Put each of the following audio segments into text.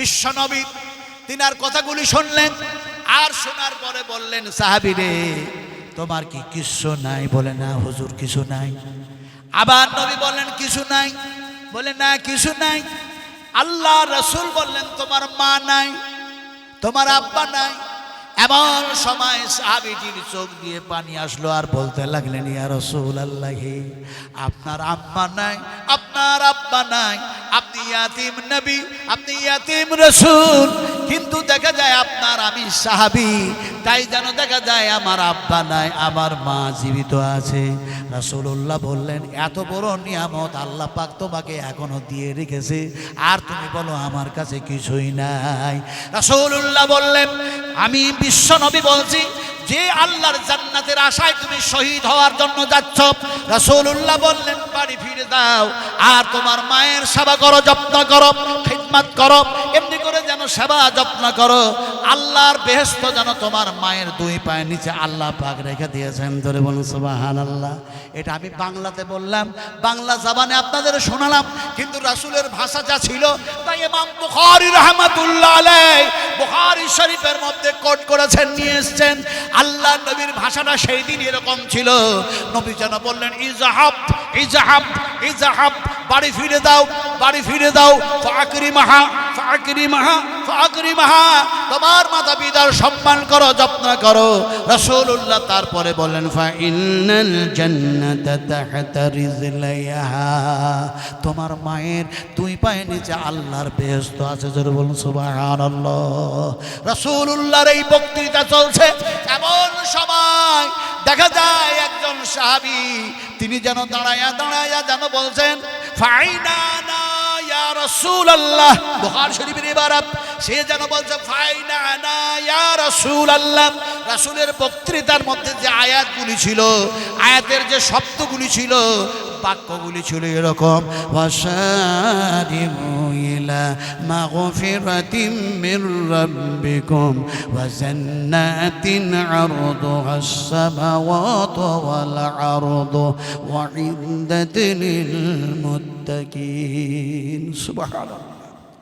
বিশ্বনবী আর কথাগুলি শুনলেন, আর শোনার পরে বললেন, সাহাবি রে, তোমার কি কিছু নাই? বলে, না হুজুর, কিছু নাই। আবার নবী বললেন, কিছু নাই। বলে, না, কিছু নাই। আল্লাহ রসুল বললেন, তোমার মা নাই, তোমার আব্বা নাই। এমন সময় সাহাবিটির চোখ দিয়ে পানি আসলো আর বলতে লাগলেন, ইয়া রসুল আল্লাহি আপনার আম্মা নাই, আপনার আব্বা নাই, আপনি ইয়াতিম নবী, আপনি ইয়াতিম রসুল, কিন্তু দেখা যায় আপনার আমি সাহাবি, তাই যেন দেখা যায় আমার আব্বা নাই, আমার মা জীবিত আছে। রাসূলুল্লাহ বললেন, এত বড় নিয়ামত আল্লাহ পাক তোমাকে এখনও দিয়ে রেখেছে, আর তুমি বলো আমার কাছে কিছুই নাই। রাসূলুল্লাহ বললেন, আমি বিশ্ব নবী বলছি, যে আল্লাহর জান্নাতের আশায় তুমি শহীদ হওয়ার জন্য যাচ্ছ, রাসূলুল্লাহ বললেন, বাড়ি ফিরে দাও আর তোমার মায়ের সেবা করো, যত্ন করো, খিদমত করো, এমনি করে যেন সেবা, যত্ন করো। আল্লাহর বেহেস্ত যেন তোমার মায়ের দুই পায়ের নিচে আল্লাহ পাক রেখে দিয়েছেন। ধরে বলুন, সুবহানাল্লাহ। আল্লাহ এটা আমি বাংলাতে বললাম। বাংলা জাবানে আপনাদের শোনালাম, কিন্তু রাসুলের ভাষা যা ছিল শরীফের মধ্যে কোট করেছেন, নিয়ে এসছেন। আল্লাহ নবীর ভাষাটা সেই দিন এরকম ছিল। নবী যেন বললেন ইজাহাব ইজাহাব ইজাহাব, বাড়ি ফিরে দাও, বাড়ি ফিরে দাও। ফাকরি মাহা ফাকরি মাহা ফাকরি মাহা। তোমার মাতা পিতার সম্মান করো, যত্ন করো। রাসূলুল্লাহ তারপরে বলেন ফা ইন্নাল জান্নাতা তাহতা তোমার মায়ের দুই পায়ের নিচে আল্লাহর বেহেশত আছে, জোরে বলুন, সুবহানাল্লাহ। রাসূলুল্লাহর এই বক্তৃতা চলছে এমন সময় দেখা যায় সাহাবী তিনি যেন দাঁড়ায়া দাঁড়ায়া যেন বলছেন ফাইনা না ইয়া রাসূলুল্লাহ। বুখারী শরীফের ইবারত। সে যেন বলছে ফাইনানা ইয়া রাসূলুল্লাহ। রাসূলের বক্তৃতার মধ্যে যে আয়াতগুলি ছিল, আয়াতের যে শব্দগুলি ছিল, বাক্যগুলি ছিল এরকম ইলা মাগফিরাতিম মির রাব্বিকুম ওয়া জান্নাতিন আরদুহা আস-সামাওয়াতু ওয়াল আরদু ওয়া ইদ্দাতিন লিল মুত্তাকিন। সুবহানাল্লাহ।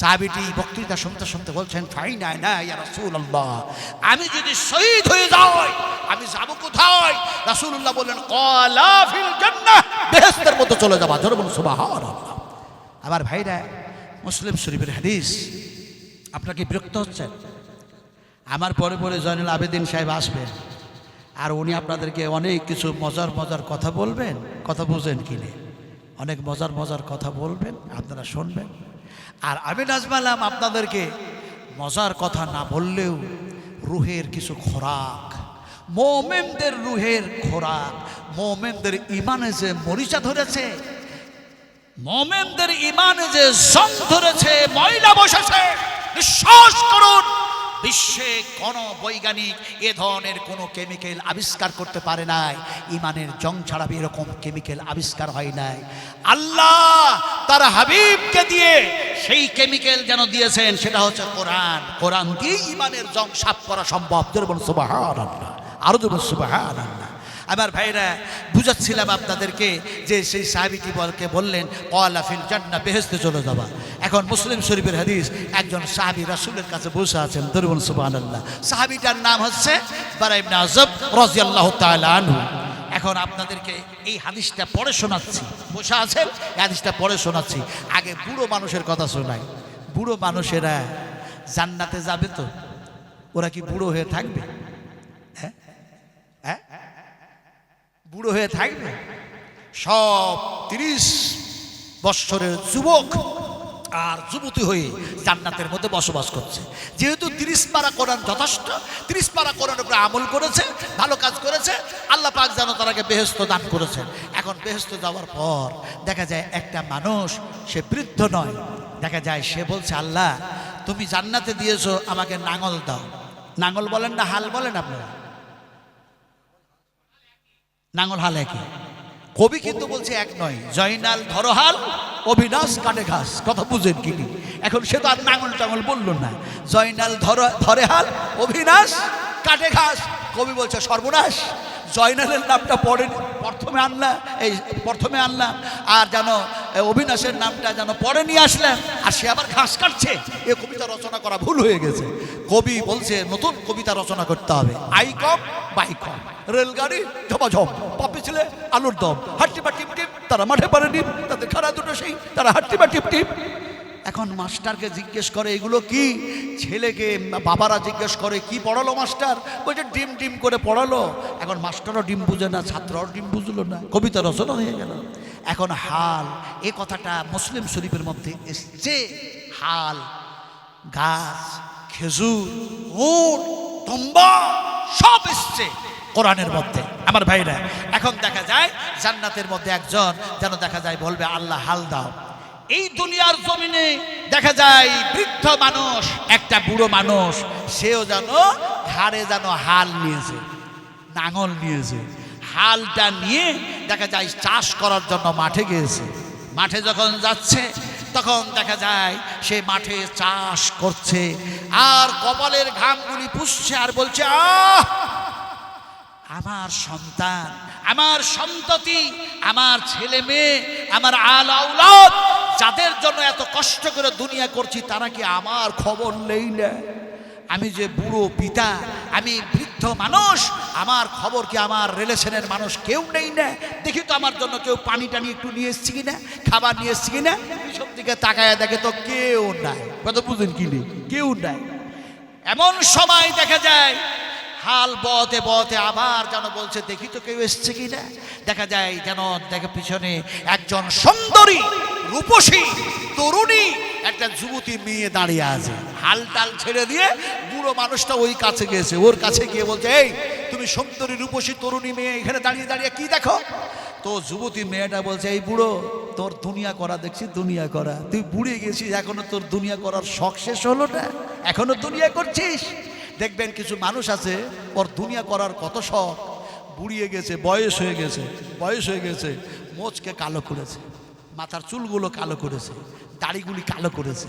সাহাবিটি বক্তৃতা শুনতে শুনতে বলছেন ফাই নাই না, ইয়া রাসূলুল্লাহ, আমি যদি শহীদ হয়ে যাই, আমি যাব কোথায়? রাসূলুল্লাহ বললেন, ক্বালা ফিল জান্নাহ, বেহেশতের মধ্যে চলে যাবা ধরবেন সুবাহান আমার ভাইরা, মুসলিম শরীফের হাদিস আপনাকে বিরক্ত হচ্ছেন আমার পরে পরে জয়নুল আবেদিন সাহেব আসবেন আর উনি আপনাদেরকে অনেক কিছু মজার মজার কথা বলবেন, কথা বুঝেন কিনে। অনেক মজার মজার কথা বলবেন, আপনারা শুনবেন। আর আমি নাজমালাম আপনাদেরকে মজার কথা না বললেও রুহের কিছু খোরাক, মোমেনদের রুহের খোরাক, মোমেনদের ইমানে যে মরিচা ধরেছে, মোমেনদের ইমানে যে জং ধরেছে, ময়লা বসেছে বিশ্বাস করুন। বিশ্বে কোন বৈজ্ঞানিক এ ধরনের কোনো কেমিক্যাল আবিষ্কার করতে পারে নাই। ইমানের জং ছাড়া এরকম কেমিক্যাল আবিষ্কার হয় নাই। আল্লাহ তার হাবিবকে দিয়ে সেই কেমিক্যাল যেন দিয়েছেন, সেটা হচ্ছে কোরআন। কোরআন দিয়ে ইমানের জং সাফ করা সম্ভব। দুর্বল সুবাহ আরও দুর্বল সুবাহ আমার ভাইরা, বুঝাচ্ছিলাম আপনাদেরকে যে সেই সাহাবিটি বলকে বললেন ফিল জান্না বেহেস্তে চলে যাবা। এখন মুসলিম শরীফের হাদিস, একজন সাহাবি রাসুলের কাছে বসে আছেন দরুন সুবহানাল্লাহ। সাহাবিটার নাম হচ্ছে এখন আপনাদেরকে এই হাদিসটা পড়ে শোনাচ্ছি। বসে আছেন? হাদিসটা পড়ে শোনাচ্ছি। আগে বুড়ো মানুষের কথা শোনাই। বুড়ো মানুষেরা জান্নাতে যাবে তো? ওরা কি বুড়ো হয়ে থাকবে হ্যাঁ হ্যাঁ বুড়ো হয়ে থাকবে। সব তিরিশ বৎসরের যুবক আর যুবতী হয়ে জান্নাতের মধ্যে বসবাস করছে। যেহেতু তিরিশ পারা কোরআন যথেষ্ট, তিরিশ পারা কোরআন উপরে আমল করেছে, ভালো কাজ করেছে, আল্লাহ পাক যেন তারাকে বেহেস্ত দান করেছেন এখন বেহেস্ত যাওয়ার পর দেখা যায় একটা মানুষ, সে বৃদ্ধ নয়। দেখা যায় সে বলছে, আল্লাহ, তুমি জান্নাতে দিয়েছ, আমাকে নাঙল দাও। নাঙল বলেন না, হাল বলেন আপনারা। নাঙল হাল একই কবি কিন্তু বলছে এক নয়, জয়নাল ধরহাল, অবিনাশ কাটে ঘাস, কথা বুঝেন কি নি? এখন সে তো আর নাঙল টাঙল বলল না। জয়নাল ধর ধরে হাল অবিনাশ কাটে ঘাস, কবি বলছে সর্বনাশ। জয়নালের নামটা পরে প্রথমে আনলাম এই প্রথমে আনলাম, আর যেন অবিনাশের নামটা যেন পরে নিয়ে আসলাম, আর সে আবার ঘাস কাটছে। এ কবিতা রচনা করা ভুল হয়ে গেছে। কবি বলছে, নতুন কবিতা রচনা করতে হবে। আই কম বাই রেলগাড়ি, ঝপাঝপ, পাপি ছেলে, আলুর দম হাট্টি বা টিপ টিপ, তারা মাঠে পারে ডিপ তাদের খাড়া দুটো সেই, তারা হাট্টি বা টিপ টিপ। এখন মাস্টারকে জিজ্ঞেস করে, এগুলো কি? ছেলেকে বাবারা জিজ্ঞেস করে, কি পড়ালো মাস্টার? বলছে, ডিম ডিম করে পড়ালো। এখন মাস্টারও ডিম বুঝে না, ছাত্রও ডিম বুঝলো না, কবিতা রচনা হয়ে গেল। এখন হাল, এ কথাটা মুসলিম শরীফের মধ্যে এসছে। হাল, গাছ, খেজুর, উট, তম্বা, সব এসছে। কোরআনের মধ্যে। আমার ভাইরা, এখন দেখা যায় জান্নাতের মধ্যে একজন যেন দেখা যায় বলবে, আল্লাহ, হাল দাও। এই দুনিয়ার জমিনে দেখা যায় বৃদ্ধ মানুষ, একটা বুড়ো মানুষ, সেও যেন ঘাড়ে যেন হাল নিয়েছে নাঙল নিয়েছে হালটা নিয়ে দেখা যায় চাষ করার জন্য মাঠে গিয়েছে। মাঠে যখন যাচ্ছে, তখন দেখা যায় সে মাঠে চাষ করছে, আর কপালের ঘামগুলি পুষছে আর বলছে, আহ! আমার সন্তান, আমার সন্ততি, আমার ছেলে মেয়ে, আমার আল আউলাদ, যাদের জন্য এত কষ্ট করে দুনিয়া করছি, তারা কি আমার খবর নেই না? আমি যে বুড়ো পিতা, আমি বৃদ্ধ মানুষ, আমার খবর কি আমার রিলেশনের মানুষ কেউ নেই না? দেখি তো আমার জন্য কেউ পানি টানি একটু নিয়ে এসছি কিনা, খাবার নিয়ে এসছি কিনা? সব দিকে তাকায় দেখে তো কেউ নাই। কত বুঝেন কি নেই কেউ নাই। এমন সময় দেখা যায় হাল বতে বতে আবার যেন বলছে, দেখি তো কেউ এসছে কি না দেখা যায় যেন দেখে পিছনে একজন সুন্দরী, রূপসী, তরুণী, একটা যুবতী মেয়ে দাঁড়িয়ে আছে। হাল টাল ছেড়ে দিয়ে বুড়ো মানুষটা ওই কাছে গেছে। ওর কাছে গিয়ে বলছে, এই, তুমি সুন্দরী, রূপসী, তরুণী মেয়ে এখানে দাঁড়িয়ে দাঁড়িয়ে কি দেখো? তো যুবতী মেয়েটা বলছে, এই বুড়ো, তোর দুনিয়া করা, দেখছি দুনিয়া করা। তুই বুড়ে গেছিস, এখনও তোর দুনিয়া করার শখ শেষ হলো না? এখনও দুনিয়া করছিস? দেখবেন কিছু মানুষ আছে, ওর দুনিয়া করার কত শখ। বুড়িয়ে গেছে, বয়স হয়ে গেছে, বয়স হয়ে গেছে, মোচকে কালো করেছে, মাথার চুলগুলো কালো করেছে, দাড়িগুলি কালো করেছে,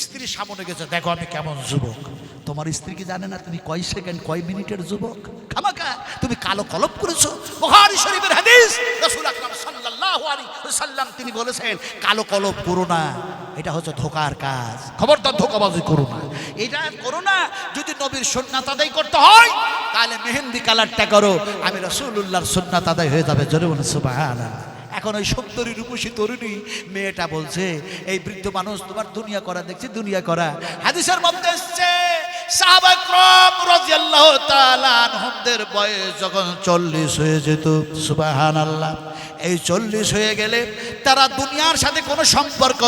স্ত্রীর সামনে গেছে, দেখো আমি কেমন যুবক। তোমার স্ত্রী কি জানে না তুমি কয় সেকেন্ড, কয় মিনিটের যুবক? খামাকা তুমি কালো কলপ করেছ। বুখারী শরীফের হাদিস, রাসূল আকরাম সাল্লাল্লাহু আলাইহি ওয়াসাল্লাম তিনি বলেছেন, কালো কলপ করো না এটা হচ্ছে ধোকার কাজ। খবরদার ধোকাবাজি করো না। এটা করো না যদি নবীর সুন্নাত আদায় করতে হয় তাহলে মেহেন্দি কালারটা করো। আমি রাসূলুল্লাহর সুন্নাত আদায় হয়ে যাবে জোরে বলে সুবহানাল্লাহ। এখন ওই সুন্দরী রূপসী তরুণী মেয়েটা বলছে এই বৃদ্ধ মানুষ তোমার দুনিয়া করা দেখছি দুনিয়া করা। হাদিসের মধ্যে এসছে বয়স যখন চল্লিশ হয়ে যেত সুবহানাল্লাহ। এই চল্লিশ হয়ে গেলে তারা দুনিয়ার সাথে কোনো সম্পর্ক,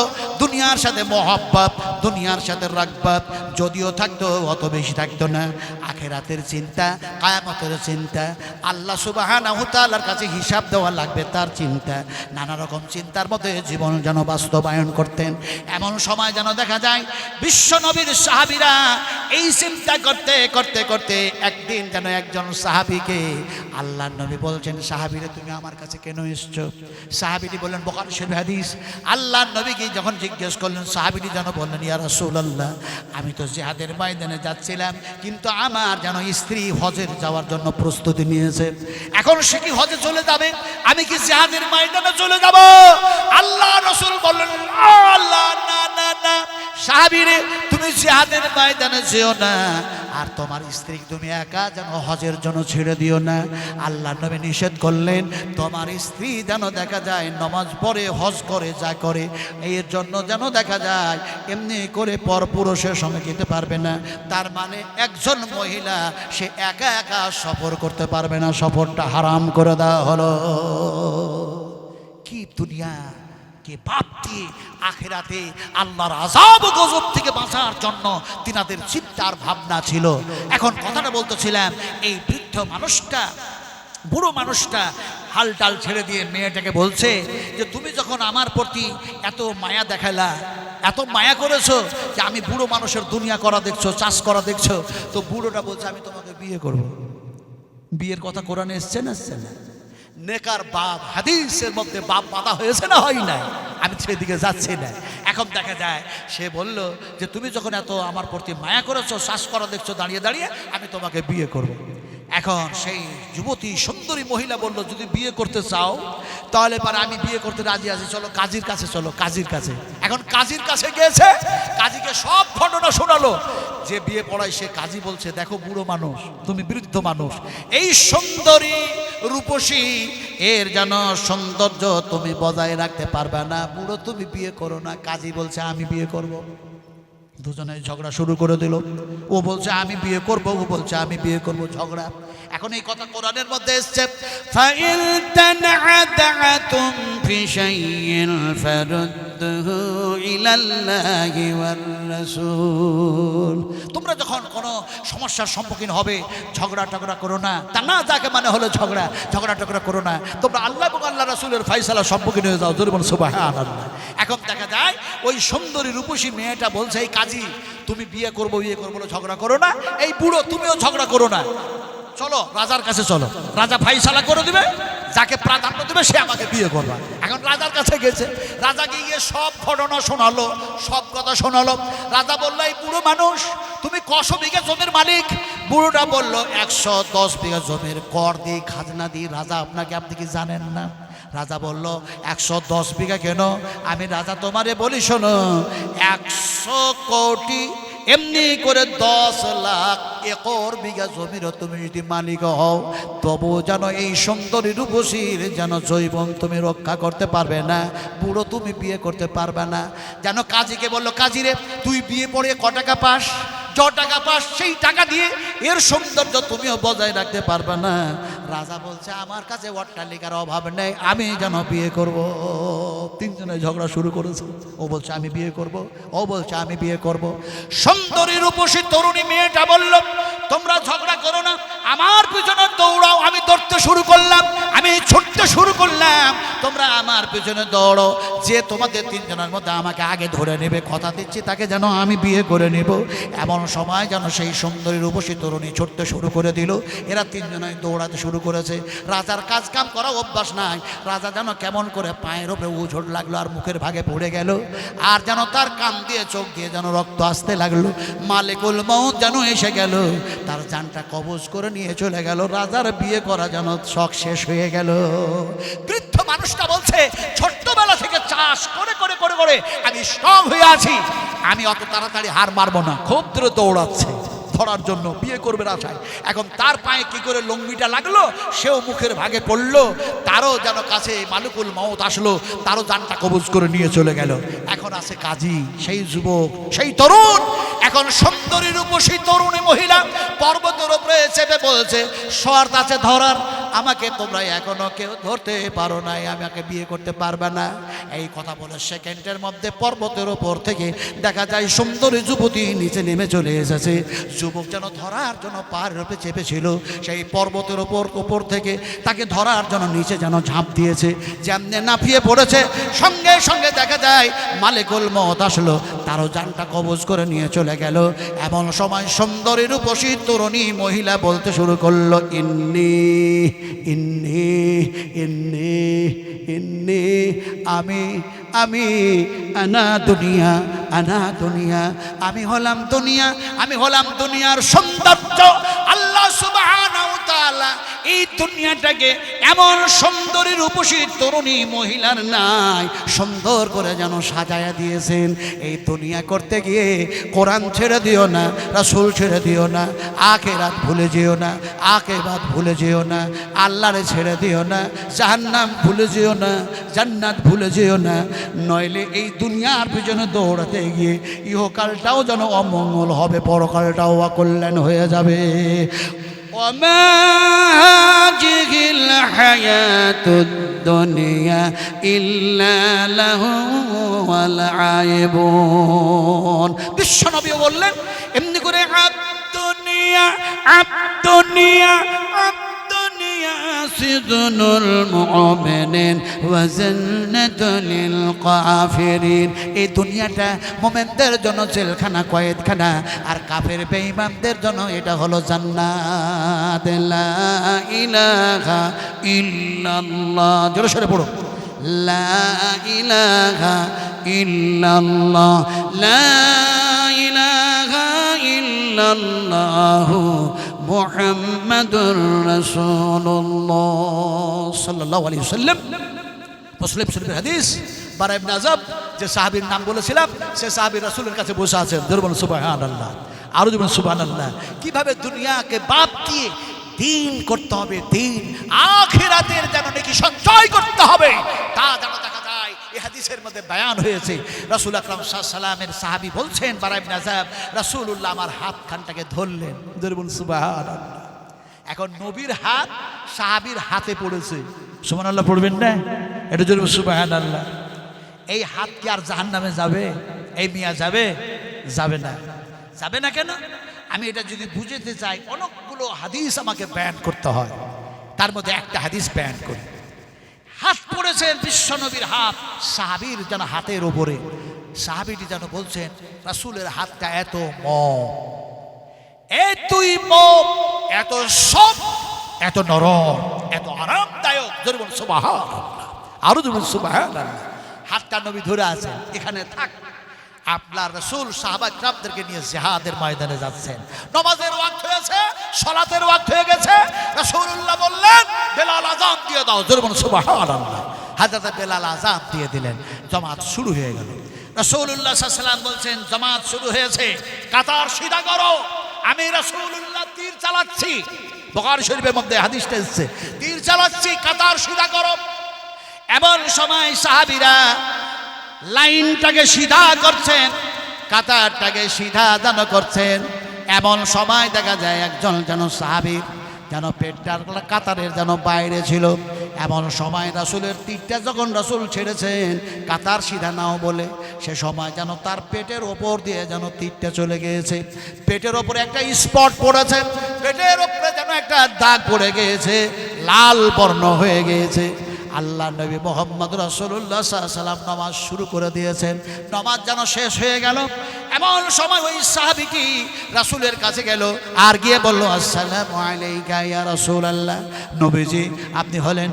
দুনিয়ার সাথে মহাব্বাত, দুনিয়ার সাথে রাগবাত যদিও থাকতো, অত বেশি থাকতো না। আখেরাতের চিন্তা, কায়ামতের চিন্তা, আল্লাহ সুবাহানাহু তাআলার কাছে হিসাব দেওয়া লাগবে তার চিন্তা। নানা রকম চিন্তার মধ্যে জীবন যেন বাস্তবায়ন করতেন। এমন সময় যেন দেখা যায়, বিশ্ব নবীর সাহাবিরা এই চিন্তা করতে করতে করতে একদিন যেন একজন সাহাবিকে আল্লাহ নবী বলছেন, সাহাবিরে, তুমি আমার কাছে কেন এসছো সাহাবিটি বললেন বোকার শরীফ হাদিস আল্লাহ নবীকে যখন জিজ্ঞেস করলেন সাহাবিটি যেন বললেন, ইয়া রাসূলুল্লাহ, আমি তো জিহাদের ময়দানে যাচ্ছিলাম, কিন্তু আমার যেন স্ত্রী হজের যাওয়ার জন্য প্রস্তুতি নিয়েছে। এখন সে কি হজে চলে যাবে? আমি কি জিহাদের ময়দানে চলে যাব? আল্লাহ রসুল বললেন, আল্লাহ, না না না সাহাবিরে, তুমি জিহাদের ময়দানে যেও না। আর তোমার স্ত্রী তুমি একা যেন হজের জন্য ছেড়ে দিও না। আল্লাহ নবী নিষেধ করলেন, তোমার স্ত্রী যেন দেখা যায় নমাজ পড়ে, হজ করে, যা করে, এর জন্য যেন দেখা যায় এমনি করে পরপুরুষের সঙ্গে যেতে পারবে না। তার মানে একজন মহিলা, সে একা একা সফর করতে পারবে না, সফরটা হারাম করে দেওয়া হলো। কি দুনিয়া? কে বাদ দিয়ে আখেরাতে আল্লাহর আজাব গজব থেকে বাঁচার জন্য তিনাদের চিন্তার ভাবনা ছিল। এখন কথাটা বলতেছিলাম, এই বৃদ্ধ মানুষটা, বুড়ো মানুষটা হাল টাল ছেড়ে দিয়ে মেয়েটাকে বলছে যে, তুমি যখন আমার প্রতি এত মায়া দেখালা এত মায়া করেছ যে, আমি বুড়ো মানুষের দুনিয়া করা দেখছ, চাষ করা দেখছ, তো বুড়োটা বলছে, আমি তোমাকে বিয়ে করব। বিয়ের কথা কোরআনে এসছে না এসছে না? নেকার বাপ হাদিসের মধ্যে বাপ বাঁধা হয়েছে না হয় না আমি সেদিকে যাচ্ছি না এখন দেখা যায়, সে বলল যে, তুমি যখন এত আমার প্রতি মায়া করেছ শ্বাস করা দেখছ, দাঁড়িয়ে দাঁড়িয়ে, আমি তোমাকে বিয়ে করব। এখন সেই যুবতী সুন্দরী মহিলা বলল, যদি বিয়ে করতে চাও, তাহলে পারে আমি বিয়ে করতে রাজি আছি। চলো কাজীর কাছে, চলো কাজীর কাছে। এখন কাজীর কাছে গিয়েছে কাজীকে সব ঘটনা শোনালো। যে বিয়ে পড়ায় সে কাজী বলছে, দেখো বুড়ো মানুষ, তুমি বৃদ্ধ মানুষ। এই সুন্দরী রূপসী, এর যেন সৌন্দর্য তুমি বজায় রাখতে পারবে না। বুড়ো, তুমি বিয়ে করো না। কাজী বলছে, আমি বিয়ে করব। দুজনে ঝগড়া শুরু করে দিল। ও বলছে, আমি বিয়ে করব। ও বলছে, আমি বিয়ে করব ঝগড়া। এখন এই কথা কোরআনের মধ্যে এসছে, ফাইল তানাআতুম ফি শাইইন ফারদ। ফাদহু ইলাল্লাহি ওয়ার রাসূল তোমরা যখন কোনো সমস্যার সম্মুখীন হবে, ঝগড়া টগড়া করো না। তা না যাকে মানে হলো ঝগড়া ঝগড়া টগড়া করো না। তোমরা আল্লাহ এবং আল্লাহ রাসূলের ফয়সালা সম্মুখীন হয়ে যাও দুর্বল সুবহানাল্লাহ। এখন দেখা যায়, ওই সুন্দরী রূপসী মেয়েটা বলছে, এই কাজী, তুমি বিয়ে করব বিয়ে করব ঝগড়া করো না। এই বুড়ো, তুমিও ঝগড়া করো না। চলো, রাজার কাছে চলো। রাজা ফাইসালা করে দিবে, যাকে প্রাধান্য দেবে সে আমাকে বিয়ে করবে। এখন রাজার কাছে গেছে। রাজাকে গিয়ে সব ঘটনা শোনালো, সব কথা শোনালো। রাজা বলল, এই বুড়ো মানুষ, তুমি কশো বিঘা জমির মালিক? বুড়োটা বলল, একশো দশ বিঘা জমির কর দিই খাজনা দিই রাজা আপনাকে, আপনি কি জানেন না? রাজা বলল, একশো দশ বিঘা কেন? আমি রাজা তোমারে বলি, শোনো, একশো কোটি এমনি করে দশ লাখ একর বিঘা জমির তুমি যদি মালিক হও তবু যেন এই সুন্দরী রূপসীর যেন জৈবন তুমি রক্ষা করতে পারবে না, বুড়ো তুমি বিয়ে করতে পারবে না। যেন কাজীকে বলল, কাজী রে, তুই বিয়ে পড়ে ক টাকা পাস? য টাকা পাস, সেই টাকা দিয়ে এর সৌন্দর্য তুমিও বজায় রাখতে পারবে না। রাজা বলছে, আমার কাছে অট্টালিকার অভাব নেই, আমি যেন বিয়ে করব। তিনজনে ঝগড়া শুরু করেছে। ও বলছে, আমি বিয়ে করব। ও বলছে, আমি বিয়ে করব। সুন্দরী রূপসী তরুণী মেয়েটা বলল তোমরা ঝগড়া করো না আমার পিছনে দৌড়াও আমি দৌড়তে শুরু করলাম, আমি ছুটতে শুরু করলাম। তোমরা আমার পিছনে দৌড়ো, যে তোমাদের তিনজনের মধ্যে আমাকে আগে ধরে নেবে, কথা দিচ্ছি, তাকে যেন আমি বিয়ে করে নেব। এমন সময় যেন সেই সুন্দরী রূপসী তরুণী ছুটতে শুরু করে দিল। এরা তিনজনে দৌড়াতে শুরু করেছে। রাজার কাজ কাম করা অভ্যাস নাই। রাজা যেন কেমন করে পায়ের ওপরে উঝোট লাগল আর মুখের ভাগে পড়ে গেল, আর যেন তার কান দিয়ে চোখ দিয়ে যেন রক্ত আসতে লাগল। মালিকুল মৌত যেন এসে গেল, তার জানটা কবজ করে নিয়ে চলে গেল। রাজার বিয়ে করা যেন শখ শেষ হয়ে গেল। বৃদ্ধ মানুষটা বলছে, ছোট্টবেলা থেকে চাষ করে করে করে করে আমি স্ট্রং হয়ে আছি। আমি অত তাড়াতাড়ি হার মারবো না। খুব দ্রুত দৌড়াচ্ছে। ধরার জন্য বিয়ে করবে আশায় এখন তার পায়ে কি করে লঙ্গিটা লাগল, সেও মুখের ভাগে পড়ল। তারও যেন কাছে মালুকুল মত আসলো, তারও জানটা কবজ করে নিয়ে চলে গেল। এখন আছে কাজী, সেই যুবক, সেই তরুণ এখন সুন্দরী রূপসী তরুণী মহিলা পর্বতের উপরে চেপে বলছে শর্ত আছে ধরার, আমাকে তোমরা এখনও কেউ ধরতে পারো নাই, আমাকে বিয়ে করতে পারবে না। এই কথা বলে সেকেন্ডের মধ্যে পর্বতের ওপর থেকে দেখা যায় সুন্দরী যুবতী নিচে নেমে চলে এসেছে। যুবক যেন ধরার জন্য পার রূপে চেপেছিল, সেই পর্বতের ওপর ওপর থেকে তাকে ধরার জন্য নিচে যেন ঝাঁপ দিয়েছে। যেমনে নাফিয়ে পড়েছে, সঙ্গে সঙ্গে দেখা যায় মালিকুল মত আসলো, তারও জানটা কবজ করে নিয়ে চলে গেল। এমন সময় সুন্দরী রূপসী তরুণী মহিলা বলতে শুরু করল, ইন্নি ইন্নি ইন্নি ইন্নি, আমি আমি আনা দুনিয়া আনা দুনিয়া। আমি হলাম দুনিয়া, আমি হলাম দুনিয়ার সৌন্দর্য। আল্লাহ এই দুনিয়াটাকে এমন সুন্দরী রূপসী তরুণী মহিলার নাই, সুন্দর করে যেন সাজায়া দিয়েছেন। এই দুনিয়া করতে গিয়ে কোরআন ছেড়ে দিও না, রাসূল ছেড়ে দিও না আখে রাত ভুলে যেও না আখে বাদ ভুলে যেও না, আল্লাহরে ছেড়ে দিও না, জাহান্নাম ভুলে যেও না, জান্নাত ভুলে যেও না নইলে এই দুনিয়ার পিছনে দৌড়াতে গিয়ে ইহকালটাও যেন অমঙ্গল হবে পরকালটাও অকল্যাণ হয়ে যাবে وما هذه الحياة الدنيا إلا له والعيبون বিশ্বনবী বললেন এমনি করে الدنيا الدنيا الدنيا سجن المؤمنين وجنة للكافرين এই দুনিয়াটা মোমেনদের জন্য জেলখানা কয়েদখানা আর কাফের বেঈমানদের জন্য এটা হলো জান্নাত লা ইলাহা ইল্লাল্লাহ জোরে সরে পড়ো লা ইলাহা ইল্লাল্লাহ লা ইলাহা ইল্লাল্লাহ মুহাম্মাদুর রাসূলুল্লাহ সাল্লাল্লাহু আলাইহি ওয়াসাল্লাম। মুসলিম হাদিস, বারা ইবনে যে সাহাবীর নাম বলেছিলাম, সে সাহাবী রাসূলের কাছে বসে আছেন দুর্বল সুবহানাল্লাহ। আরও যেমন সুবহানাল্লাহ। কীভাবে দুনিয়াকে বাদ দিয়ে দিন করতে হবে দিন, আখিরাতের যেন নাকি সঞ্চয় করতে হবে, তা যেন দেখা এই হাদিসের মধ্যে বয়ান হয়েছে। রাসূল আকরাম সাল্লামের সাহাবী বলছেন বারা ইবনে আজাব রাসূলুল্লাহ আমার হাত খানটাকে ধরলেন। দুর্বল সুবহানাল্লাহ। এখন নবীর হাত সাহাবীর হাতে পড়েছে। সুমান আল্লাহ পড়বেন না? এটা জন্য সুবাহান আল্লাহ এই হাত কি আর জাহান নামে যাবে? এই মিয়া যাবে? যাবে না। যাবে না কেন? আমি এটা যদি বুঝতে চাই অনেকগুলো হাদিস আমাকে ব্যান করতে হয়। তার মধ্যে একটা হাদিস ব্যান করি। হাত পড়েছেন বিশ্বনবীর হাত। সাহাবীর যেন হাতের ওপরে সাহাবিটি যেন বলছেন, রাসূলের হাতটা এত মম এতই মম এত সব এত নরম, এত আরামদায়ক। ধরে বলুন সুবাহান আরও ধরুন সুবাহান হাতটা নবী ধরে আছেন। এখানে থাক। আপনার রসুল সাহাবা নিয়ে জেহাদের ময়দানে যাচ্ছেন। নমাজের ওয়াক্ত হয়েছে, সলাতের ওয়াক্ত হয়ে গেছে। দাও জোর বলুন সুবাহান আল্লাহ বেলাল আজান দিয়ে দিলেন, জমাত শুরু হয়ে গেল। রসুল্লাহ সাল্লাম বলছেন, জমাত শুরু হয়েছে, কাতার সিধা করো। আমি রসুল্লাহ তীর চালাচ্ছি। বকার শরীফের মধ্যে হাদিসটা এসছে, তীর চালাচ্ছি, কাতার সিধা করো। এমন সময় সাহাবিরা লাইনটাকে সিধা করছেন, কাতারটাকে সিধা যেন করছেন। এমন সময় দেখা যায় একজন যেন সাহাবির যেন পেটটার কাতারের যেন বাইরে ছিল। এমন সময় রাসুলের তীরটা যখন রাসুল ছেড়েছেন, কাতার সিধা নাও বলে, সে সময় যেন তার পেটের ওপর দিয়ে যেন তীরটা চলে গিয়েছে। পেটের ওপরে একটা স্পট পড়েছে, পেটের ওপরে যেন একটা দাগ পড়ে গিয়েছে, লাল বর্ণ হয়ে গিয়েছে। আল্লাহ নবী মোহাম্মদ রসুল্লাহ সাল্লাম নামাজ শুরু করে দিয়েছেন। নামাজ যেন শেষ হয়ে গেল, এমন সময় ওই সাহাবিটি রাসুলের কাছে গেল আর গিয়ে বলল, আসসালাম আলাইকা রাসূল আল্লাহ নবীজি, আপনি হলেন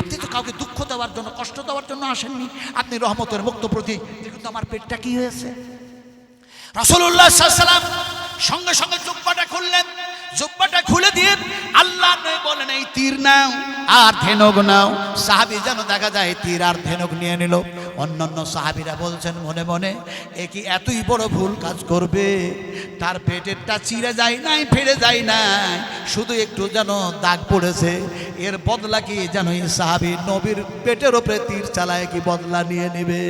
আপনি তো কাউকে দুঃখ দেওয়ার জন্য, কষ্ট দেওয়ার জন্য আসেননি। আপনি রহমতের মুক্ত প্রতি কিন্তু আমার পেটটা কি হয়েছে? রাসূলুল্লাহ সাল্লাম সঙ্গে সঙ্গে জুব্বাটা খুললেন। জুব্বাটা খুলে দিয়ে আল্লাহ বলেন এই তীর নাও, আর ধেনক নাও। সাহাবি যেন দেখা যায় তীর আর ধেনক নিয়ে নিল। অন্যান্য সাহাবিরা বলছেন, মনে মনে, এ কি এতই বড় ভুল কাজ করবে? তার পেটেরটা চিরে যায় নাই ফেড়ে যায় নাই। শুধু একটু যেন দাগ পড়েছে। এর বদলা কি যেন এই সাহাবি? নবীর পেটের ওপরে তীর চালায় কি বদলা নিয়ে নেবে?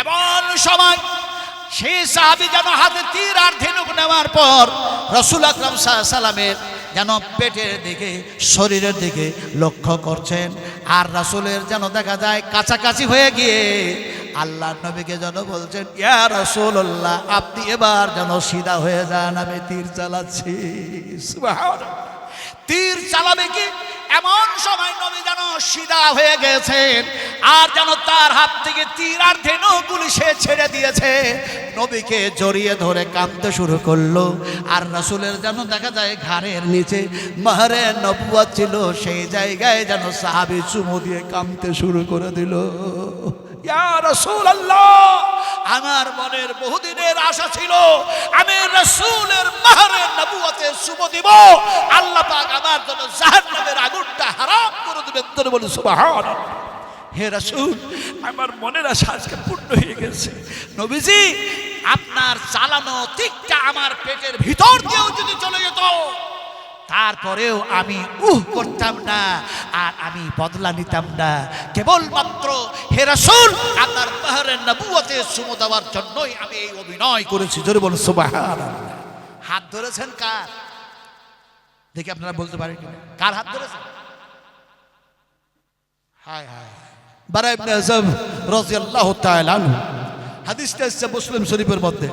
এমন সময় সেই সাহাবি যেন হাতে তীর আর ধেনুক নেওয়ার পর রসুল আকরাম সালামের যেন পেটের দিকে, শরীরের দিকে লক্ষ্য করছেন আর রাসুলের যেন দেখা যায় কাছাকাছি হয়ে গিয়ে আল্লাহ নবীকে যেন বলছেন, ইয়া রসুল্লাহ আপনি এবার যেন সিধা হয়ে যান, আমি তীর চালাচ্ছি। তীর চালাবে কি? এমন সময় নবী যেন সিধা হয়ে গেছেন, আর যেন তার হাত থেকে তীর আর ধেনুগুলি সে ছেড়ে দিয়েছে। নবীকে জড়িয়ে ধরে কাঁদতে শুরু করল, আর রাসূলের যেন দেখা যায় ঘাড়ের নিচে মাহারে নবুয়া ছিল, সেই জায়গায় যেন সাহাবি চুমু দিয়ে কাঁদতে শুরু করে দিল। আমার মনের বহুদিনের আশা ছিল আমি রাসূলের মাহরের নবুয়তে শুভ দিব। আল্লাহ পাক আমার জন্য জাহান্নামের আগুনটা হারাম করে দিবেন তোর বলি সুবহানাল্লাহ। হে রাসূল, আমার মনের আশা আজকে পূর্ণ হয়ে গেছে। নবীজি, আপনার চালানো তীরটা আমার পেটের ভিতর দিয়েও যদি চলে যেত তারপরেও আমি উহ করতাম না, আর আমি বদলা নিতাম না। কেবলমাত্র হে রাসূল আপনার পাহাড়ের নবুয়তে সুমো দেওয়ার জন্যই আমি এই অভিনয় করেছি। জোরে বলুন হাত ধরেছেন কার? দেখি আপনারা বলতে পারেন কার হাত ধরেছেন? হায় হায়। বারা ইবনে আজব রাদিয়াল্লাহু তাআলা হাদিসটা মুসলিম শরীফের মধ্যে।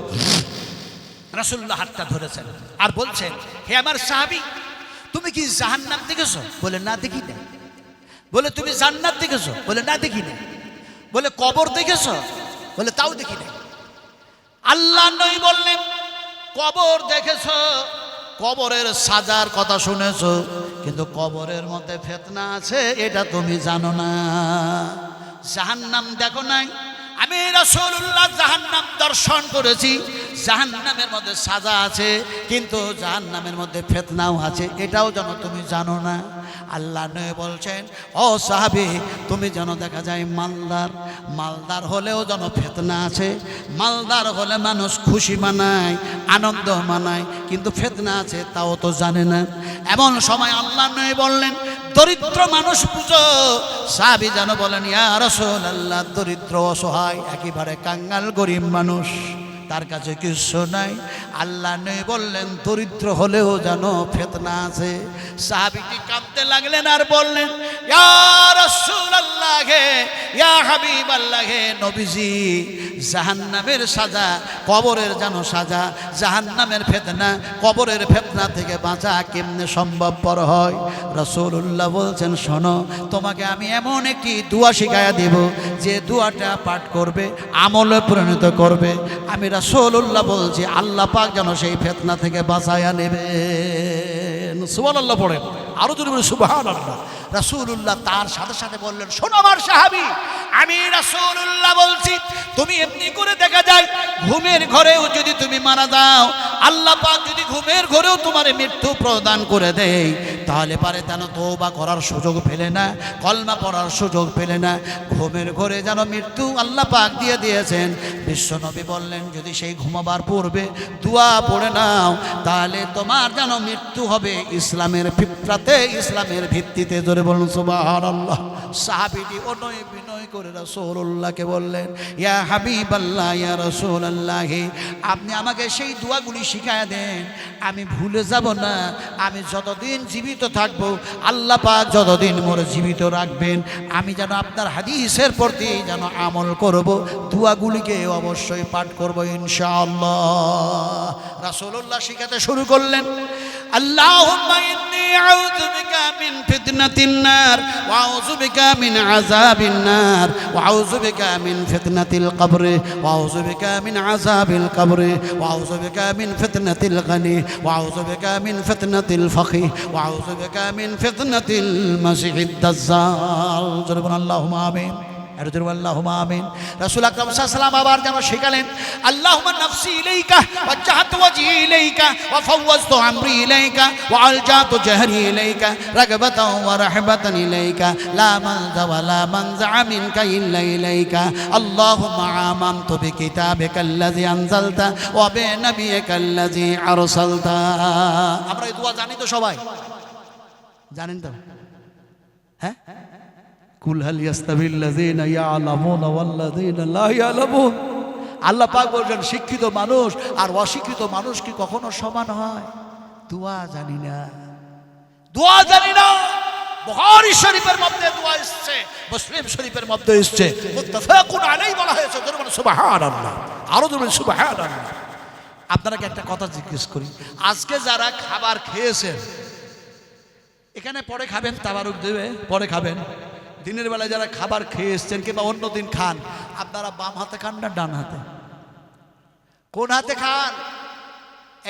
রাসুল্লাহ হাতটা ধরেছেন আর বলছেন, হে আমার সাহাবি, তুমি কি জাহান্নাম দেখেছ? বলে, না, দেখি না বলে, তুমি জান্নাত দেখেছ? বলে, না, দেখি না বলে, কবর দেখেছ? বলে, তাও দেখি না আল্লাহ নই বললেন, কবর দেখেছ, কবরের সাজার কথা শুনেছ, কিন্তু কবরের মধ্যে ফেতনা আছে, এটা তুমি জানো না। জাহান্নাম দেখো নাই আমি রসুল্লাহ জাহান্নাম দর্শন করেছি। জাহান্নামের মধ্যে সাজা আছে, কিন্তু জাহান্নামের মধ্যে ফেতনাও আছে। এটাও যেন তুমি জানো না। আল্লাহ নয় বলছেন, ও সাহাবি, তুমি যেন দেখা যায় মালদার মালদার হলেও যেন ফেতনা আছে, মালদার হলে মানুষ খুশি মানায়, আনন্দ মানায়, কিন্তু ফেতনা আছে তাও তো জানে না। এমন সময় আল্লাহ নয় বললেন, দরিদ্র মানুষ পুজো সাহাবি যেন বলেন, ইয়া রসুল আল্লাহ দরিদ্র, অসহায়, একেবারে কাঙ্গাল, গরিব মানুষ। তার কাছে কিছু নাই। আল্লাহ নেই বললেন, দরিদ্র হলেও যেন ফেতনা আছে। সাহাবিটি কাঁদতে লাগলেন আর বললেন জাহান্নামের সাজা, কবরের যেন সাজা, জাহান্নামের কবরের ফেতনা থেকে বাঁচা কেমনে সম্ভবপর হয়? বলছেন, শোনো, তোমাকে আমি এমন একটি দুয়া শিখাইয়া দেব, যে দুয়াটা পাঠ করবে, আমলে পরিণত করবে। আমি রসুল্লাহ বলছি, আল্লাহ পাক যেন সেই ফেতনা থেকে বাঁচায়া নেবে সুবান আল্লাহ পড়েন। আরও যদি বলি সুবাহান আল্লাহ রাসূলুল্লাহ তার সাথে সাথে বললেন, শোনো আমার সাহাবি, আমি রাসূলুল্লাহ বলছি, তুমি এমনি করে দেখা যায়, ঘুমের ঘরেও যদি তুমি মারা যাও, আল্লাহ পাক যদি ঘুমের ঘরেও তোমার মৃত্যু প্রদান করে দেয়, তাহলে পারে যেন তৌবা করার সুযোগ পেলে না, কলমা পড়ার সুযোগ পেলে না, ঘুমের ঘরে যেন মৃত্যু আল্লাহ পাক দিয়ে দিয়েছেন। বিশ্বনবী বললেন, যদি সেই ঘুমাবার পূর্বে দোয়া পড়ে নাও, তাহলে তোমার যেন মৃত্যু হবে ইসলামের পিঁপড়াতে ইসলামের ভিত্তিতে। ধরে বলুন সুবাহ আল্লাহ সাহাবিটি অনয় বিনয় করে রসৌল্লাহকে বললেন, ইয়া হাবিব আল্লাহ ইয়া রসুল আল্লাহ আপনি আমাকে সেই দোয়াগুলি শিখায় দেন। আমি ভুলে যাব না। আমি যতদিন জীবিত থাকব, আল্লাহ পাক যতদিন মোরে জীবিত রাখবেন। আমি যেন আপনার হাদিসের প্রতি যেন আমল করব, দোয়াগুলিকে অবশ্যই পাঠ করব ইনশাআল্লাহ। রাসূলুল্লাহ শিখাতে শুরু করলেন ইন্নী আউযু বিকা মিন ফিতনাতিন নার, ওয়া আউযু বিকা মিন আযাবিন নার ওয়া আউযু বিকা মিন ফিতনাতিল কবর ওয়া আউযু বিকা মিন আযাবিল কবর ওয়া আউযু বিকা মিন ফিতনাতিল গনি ওয়া আউযু বিকা মিন ফিতনাতিল ফখি ওয়া আউযু বিকা মিন আল্লাহুম্মা আমিন। রাসূল আকরাম সাল্লাল্লাহু আবার যেন শেখালেন, আল্লাহুম্মা নাফসি ইলাইকা ওয়াজহাতু ওয়াজহি ইলাইকা, ওয়া ফাওয়াজতু আমরি ইলাইকা, ওয়া আলজাতু জাহরি ইলাইকা, রাগবাতাও ওয়া রাহবাতান ইলাইকা, লা মালজা ওয়া লা মানজা মিনকা ইল্লা ইলাইকা। আল্লাহুম্মা আমানতু বিকিতাবিকা আল্লাযী আনজালতা, ওয়া বিনাবিয়িকা আল্লাযী আরসালতা। আমরা এই দোয়া জানি তো সবাই। জানেন তো? হ্যাঁ? কুল হাল ইয়াস্তাবিল্লাযীনা ইয়ালামুনা ওয়াল্লাযীনা লা ইয়ালামুন। আল্লাহ পাক বলছেন, শিক্ষিত মানুষ আর অশিক্ষিত মানুষ কি কখনো সমান হয়? দোয়া জানি না। দোয়া জানি না। বুখারী শরীফের মধ্যে দোয়া এসেছে, মুসলিম শরীফের মধ্যে এসেছে। মুত্তাফাকুন আলাইহি বলা হয়েছে, জোরে সুবহানাল্লাহ। আরও জোরে সুবহানাল্লাহ। আপনাকে একটা কথা জিজ্ঞেস করি, আজকে যারা খাবার খেয়েছেন, এখানে পরে খাবেন, তাবারুক দেবে, পরে খাবেন। দিনের বেলায় যারা খাবার খেয়ে এসছেন কিংবা অন্য দিন খান, আপনারা বাম হাতে খান না ডান হাতে? কোন হাতে খান?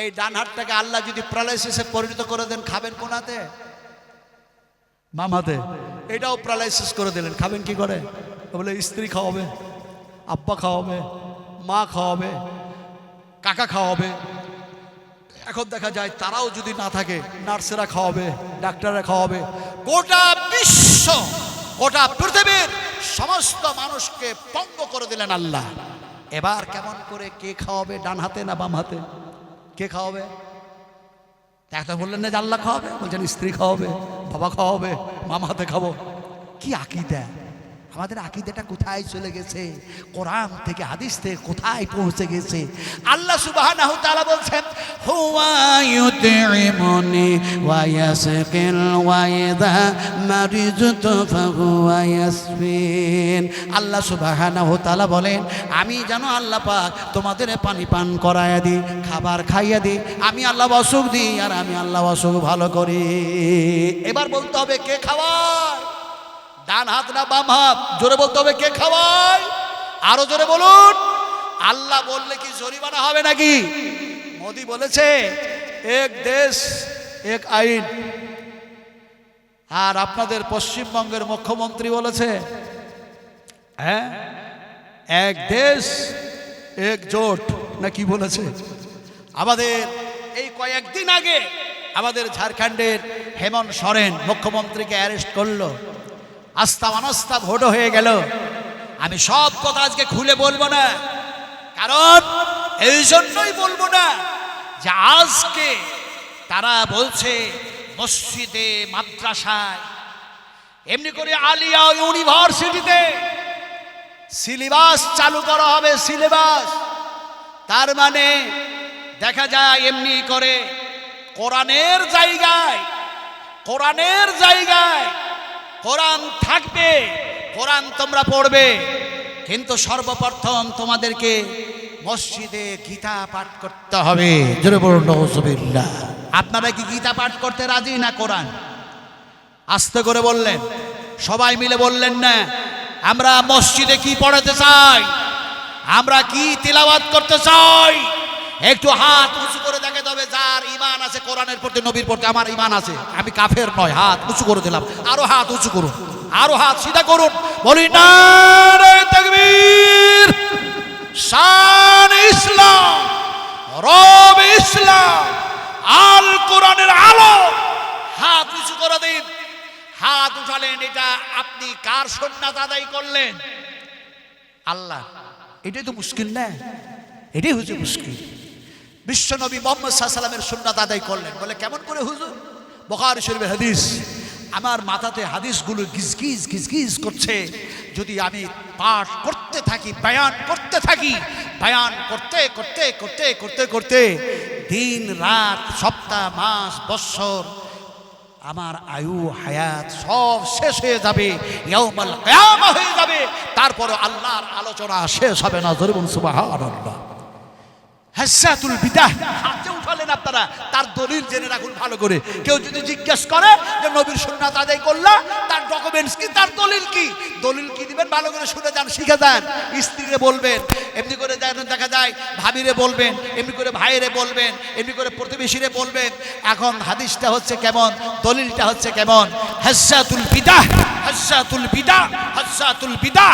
এই ডান হাতটাকে আল্লাহ যদি প্যারালাইসিসে পরিণত করে দেন, খাবেন কোন হাতে? বাম হাতে। এটাও প্যারালাইসিস করে দিলেন। খাবেন কি করে? বলে, স্ত্রী খাওয়াবে, আব্বা খাওয়াবে, মা খাওয়াবে, কাকা খাওয়াবে। এখন দেখা যায় তারাও যদি না থাকে, নার্সেরা খাওয়াবে, ডাক্তাররা খাওয়াবে। গোটা বিশ্ব গোটা পৃথিবীর সমস্ত মানুষকে পঙ্গ করে দিলেন আল্লাহ। এবার কেমন করে কে খাওয়াবে ডান হাতে না বাম হাতে? কে খাওয়াবে? একটা বললেন না যে আল্লাহ খাওয়াবে। বলছেন, স্ত্রী খাওয়াবে, বাবা খাওয়াবে, মামা হাতে খাব। কি আকিদা? আমাদের আকিদাটা কোথায় চলে গেছে? কোরআন থেকে, হাদিস থেকে কোথায় পৌঁছে গেছে? আল্লাহ ওয়া বলছেন ফাহুয়া ইয়াসফিন। আল্লাহ সুবহানাহু বলেন, আমি যেন আল্লাহ পাক তোমাদের পানি পান করায়া দিই, খাবার খাইয়ে দিই, আমি আল্লাহ অসুখ দিই আর আমি আল্লাহ অসুখ ভালো করি। এবার বলতে হবে, কে খাওয়ায়? ডান হাত না বাম হাত? জোরে বলতে হবে, কে খাওয়ায়? আরও জোরে বলুন। আল্লাহ বললে কি জরিমানা হবে নাকি? মোদি বলেছে, এক দেশ, এক আইন। আর আপনাদের পশ্চিমবঙ্গের মুখ্যমন্ত্রী বলেছে হ্যাঁ? এক দেশ, এক জোট, না কি বলেছে? আমাদের এই কয়েকদিন আগে আমাদের ঝাড়খণ্ডের হেমন্ত সোরেন মুখ্যমন্ত্রীকে অ্যারেস্ট করল। আস্থা অনাস্থা ভোটও হয়ে গেল। আমি সব কথা আজকে খুলে বলব না। কারণ এই জন্যই বলব না যে আজকে তারা বলছে মসজিদে, মাদ্রাসায়, এমনি করে আলিয়া ইউনিভার্সিটিতে সিলেবাস চালু করা হবে, সিলেবাস। তার মানে দেখা যায় এমনি করে কোরআনের জায়গায় কোরআনের জায়গায় কোরআন থাকবে, কোরআন তোমরা পড়বে। কিন্তু সর্বপ্রথম তোমাদেরকে মসজিদে গীতা পাঠ করতে হবে। আপনারা কি গীতা পাঠ করতে রাজি না কোরআন? আস্তে করে বললেন, সবাই মিলে বললেন, না, আমরা মসজিদে কি পড়াতে চাই? আমরা কি তিলাওয়াত করতে চাই? একটু হাত উঁচু করে দেখে যার ইমান আছে কোরআনের প্রতি, নবীর প্রতি আমার ইমান আছে। আমি কাফের নয়, হাত উঁচু করে দিলাম। আরও হাত উঁচু করুন, আরও হাত সিধা করুন। বলি না শান ইসলাম, রব ইসলাম, আল কোরআনের আলো। হাত উঁচু করে দিন। হাত উঠালেন, এটা আপনি কার সন্ন্যাত আদায় করলেন? আল্লাহ, এটাই তো মুশকিল না? এটাই হচ্ছে মুশকিল। বিশ্বনবী মোহাম্মদ সাল্লামের সুন্নাত আদায় করলেন। বলে, কেমন করে হুজুর? বখার শরীফের হাদিস, আমার মাথাতে হাদিসগুলো গিজগিজ গিজগিজ করছে। যদি আমি পাঠ করতে থাকি, বয়ান করতে থাকি, বয়ান করতে করতে করতে করতে করতে দিন, রাত, সপ্তাহ, মাস বৎসর আমার আয়ু, হায়াত সব শেষ হয়ে যাবে হয়ে যাবে। তারপর আল্লাহর আলোচনা শেষ হবে না। জরিবুন সুবহানাল্লাহ। হাসাতুল বিদাহ। হাতে উঠালেন আপনারা, তার দলিল জেনে রাখুন ভালো করে। কেউ যদি জিজ্ঞেস করে যে নবীর সুন্নাত আদায় করলা, তার ডকুমেন্টস কি, তার দলিল কি? দলিল কি দিবেন? ভালো করে শুনে যান, শিখে যান। স্ত্রীরে বলবেন, এমনি করে দেখা যায় ভাবিরে বলবেন, এমনি করে ভাইরে বলবেন, এমনি করে প্রতিবেশীরে বলবেন। এখন হাদিসটা হচ্ছে কেমন? দলিলটা হচ্ছে কেমন? হাসাতুল বিদাহ হাসাতুল বিদাহ হাসাতুল বিদাহ।